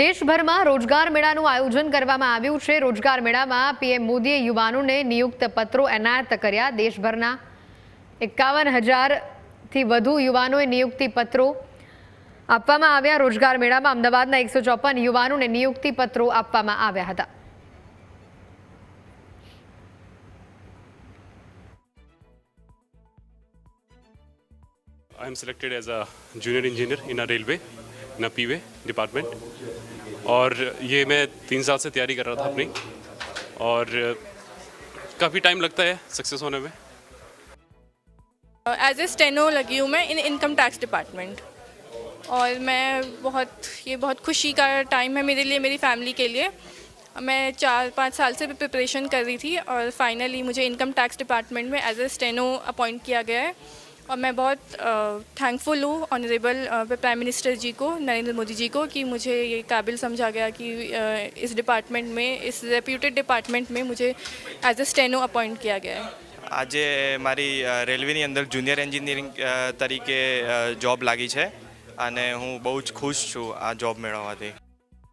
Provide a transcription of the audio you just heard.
દેશભરમાં રોજગાર મેળાનું આયોજન કરવામાં આવ્યું છે. રોજગાર મેળામાં પીએમ મોદીએ યુવાનોને નિયુક્ત પત્રો એનાયત કર્યા. દેશભરના એકાવન હજારથી વધુ યુવાનોએ નિયુક્તિ પત્રો આપવામાં આવ્યા. રોજગાર મેળામાં અમદાવાદના એકસો ચોપન યુવાનોને નિયુક્તિ પત્રો આપવામાં આવ્યા હતા. I am selected as a junior engineer in a railway. In a P way department. और ये मैं तीन साल से तैयारी कर रहा था अपनी। और काफ़ी टाइम लगता है सक्सेस होने में। एज ए स्टेनो लगी हूँ मैं इन इनकम टैक्स डिपार्टमेंट और मैं बहुत, ये बहुत खुशी का टाइम है मेरे लिए, मेरी फैमिली के लिए। मैं चार, पाँच साल से प्रिपरेशन कर रही थी और फाइनली मुझे इनकम टैक्स डिपार्टमेंट में एज ए स्टेनो अपॉइंट किया गया है। और मैं बहुत थैंकफुल हूँ ऑनरेबल प्राइम मिनिस्टर जी को नरेंद्र मोदी जी को कि मुझे ये काबिल समझा गया कि अ, इस डिपार्टमेंट में इस रेप्यूटेड डिपार्टमेंट में मुझे एज ए स्टेनो अपॉइंट किया गया है આજે મારી અ, રેલવેની અંદર જુનિયર એન્જિનિયરિંગ અ, તરીકે અ, જોબ લાગી છે અને હું બહુ જ ખુશ છું આ જોબ મેળવવાથી